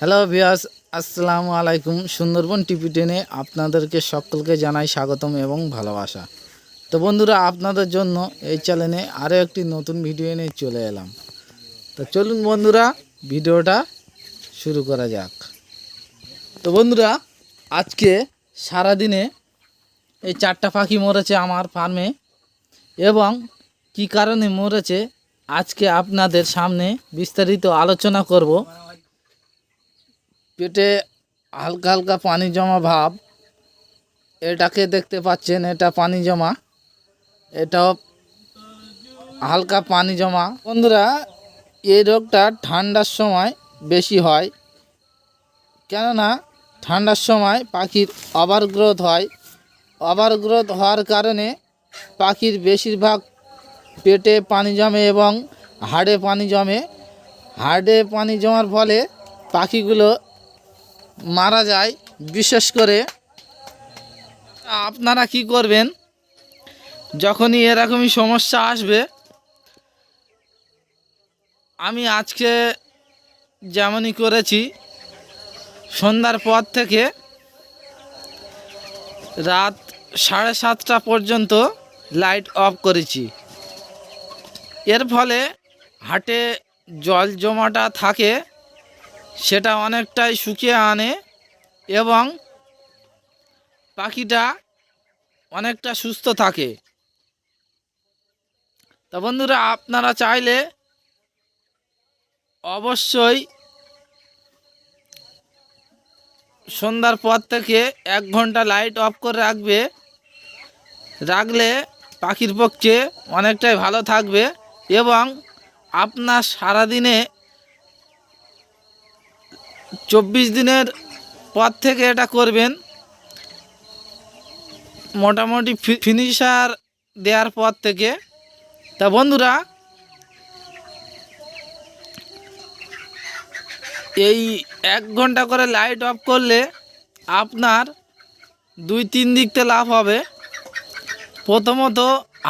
Hello ভিয়াস আসসালামু আলাইকুম Sundarban TV টেনে আপনাদেরকে সকলকে জানাই স্বাগতম এবং ভালোবাসা। তো বন্ধুরা, আপনাদের জন্য এই চ্যানেলে আরও একটি নতুন ভিডিও এনে চলে এলাম। তো চলুন বন্ধুরা ভিডিওটা শুরু করা যাক। তো বন্ধুরা, আজকে সারাদিনে এই চারটা পাখি মরেছে আমার ফার্মে এবং কি কারণে মরেছে, আজকে আপনাদের সামনে বিস্তারিত আলোচনা করব। পেটে হালকা হালকা পানি জমা ভাব, এটাকে দেখতে পাচ্ছেন, এটা পানি জমা, এটাও হালকা পানি জমা। বন্ধুরা এই রোগটা ঠান্ডার সময় বেশি হয়, কেননা ঠান্ডার সময় পাখির ওভার গ্রোথ হয়। ওভার গ্রোথ হওয়ার কারণে পাখির বেশিরভাগ পেটে পানি জমে এবং হাড়ে পানি জমে। হাড়ে পানি জমার ফলে পাখিগুলো মারা যায়, বিশেষ করে আপনারা কি করবেন? যখনই এরকমই সমস্যা আসবে, আমি আজকে যেমনই করেছি, সন্ধ্যার পর থেকে রাত সাড়ে সাতটা পর্যন্ত লাইট অফ করেছি। এর ফলে হাটে জল জমাটা থাকে সেটা অনেকটাই শুকিয়ে আনে এবং পাখিটা অনেকটা সুস্থ থাকে। তা বন্ধুরা, আপনারা চাইলে অবশ্যই সন্ধ্যার পর থেকে এক ঘণ্টা লাইট অফ করে রাখবে। রাখলে পাখির পক্ষে অনেকটাই ভালো থাকবে এবং আপনার সারাদিনে চব্বিশ দিনের পর থেকে এটা করবেন। মোটামুটি ফিনিশার দেওয়ার পর থেকে। তা বন্ধুরা, এই এক ঘণ্টা করে লাইট অফ করলে আপনার দুই তিন দিকতে লাভ হবে। প্রথমত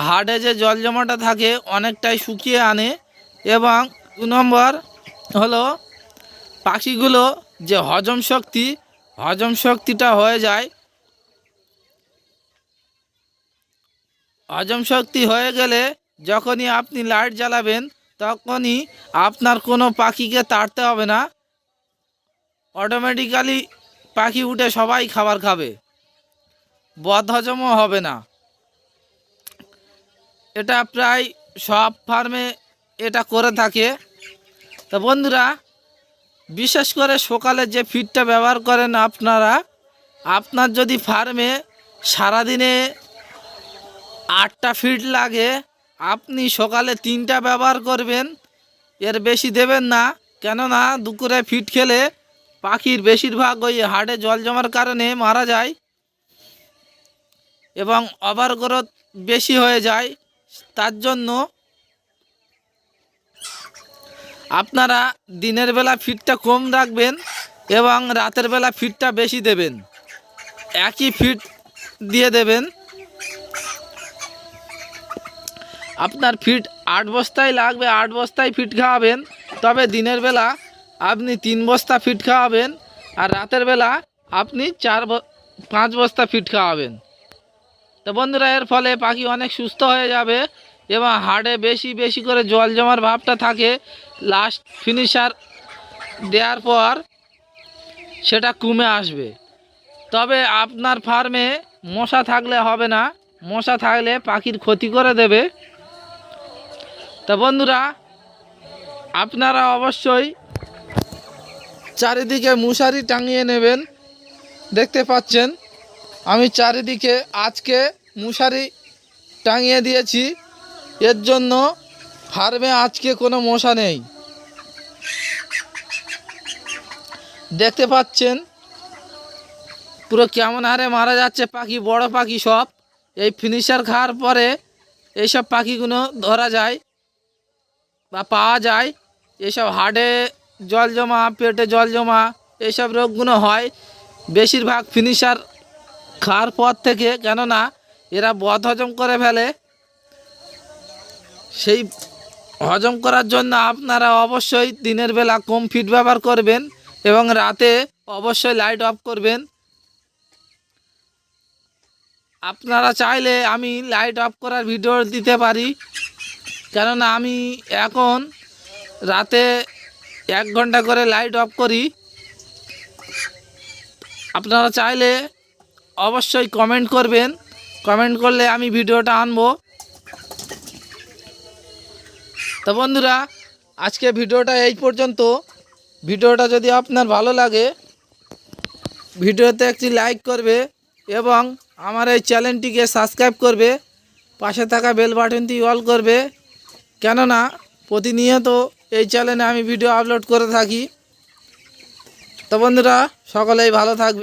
হাড়ে যে জল জমাটা থাকে অনেকটাই শুকিয়ে আনে এবং দু নম্বর হলো পাখিগুলো যে হজম শক্তি, হজম শক্তিটা হয়ে যায়। হজম শক্তি হয়ে গেলে যখনই আপনি লাইট জ্বালাবেন, তখনই আপনার কোনো পাখিকে তাড়তে হবে না। অটোমেটিক্যালি পাখি উঠে সবাই খাবার খাবে। বদ হজমও হবে না। এটা প্রায় সব ফার্মে এটা করে থাকে। তা বন্ধুরা বিশেষ করে সকালে যে ফিডটা ব্যবহার করেন আপনারা, আপনার যদি ফার্মে সারাদিনে আটটা ফিট লাগে, আপনি সকালে তিনটা ব্যবহার করবেন, এর বেশি দেবেন না। কেননা দুপুরে ফিট খেলে পাখির বেশিরভাগ ওই হাড়ে জল জমার কারণে মারা যায় এবং ওভার গ্রোথ বেশি হয়ে যায়। তার জন্য আপনারা দিনের বেলা ফিটটা কম রাখবেন এবং রাতের বেলা ফিটটা বেশি দেবেন। একই ফিট দিয়ে দেবেন। আপনার ফিট আট বস্তায় লাগবে, আট বস্তায় ফিট খাওয়াবেন। তবে দিনের বেলা আপনি তিন বস্তা ফিট খাওয়াবেন আর রাতের বেলা আপনি চার পাঁচ বস্তা ফিট খাওয়াবেন। তো বন্ধুরা, এর ফলে পাখি অনেক সুস্থ হয়ে যাবে। এবং হাড়ে বেশি বেশি করে জল জমার ভাবটা থাকে। লাস্ট ফিনিশার দেওয়ার পর সেটা কমে আসবে। তবে আপনার ফার্মে মশা থাকলে হবে না। মশা থাকলে পাখির ক্ষতি করে দেবে। তা বন্ধুরা, আপনারা অবশ্যই চারিদিকে মশারি টাঙিয়ে নেবেন। দেখতে পাচ্ছেন, আমি চারিদিকে আজকে মশারি টাঙিয়ে দিয়েছি। এর জন্য ফার্মে আজকে কোনো মশা নেই। দেখতে পাচ্ছেন? পুরো কেমন হারে মারা যাচ্ছে পাখি, বড় পাখি সব। এই ফিনিশার খাওয়ার পরে এইসব পাখিগুলো ধরা যায় বা পাওয়া যায়। এসব হাড়ে জল জমা, পেটে জল জমা, এইসব রোগগুলো হয়। বেশিরভাগ ফিনিশার খাওয়ার পর থেকে কেননা এরা বদ হজম করে ফেলে। সেই হজম করার জন্য আপনারা অবশ্যই দিনের বেলা কম ফিট ব্যবহার করবেন এবং রাতে অবশ্যই লাইট অফ করবেন। আপনারা চাইলে আমি লাইট অফ করার ভিডিও দিতে পারি, কেননা আমি এখন রাতে এক ঘণ্টা করে লাইট অফ করি। আপনারা চাইলে অবশ্যই কমেন্ট করবেন, কমেন্ট করলে আমি ভিডিওটা আনব। তো বন্ধুরা, আজকে ভিডিওটা এই পর্যন্ত। ভিডিওটা যদি আপনার ভালো লাগে, ভিডিওতে একটি লাইক করবে এবং আমার এই চ্যানেলটিকে সাবস্ক্রাইব করবে, পাশে থাকা বেল বাটনটি অল করবে। কেননা, প্রতিনিয়ত এই চ্যানেলে আমি ভিডিও আপলোড করে থাকি। তো বন্ধুরা, সকলেই ভালো থাকবে।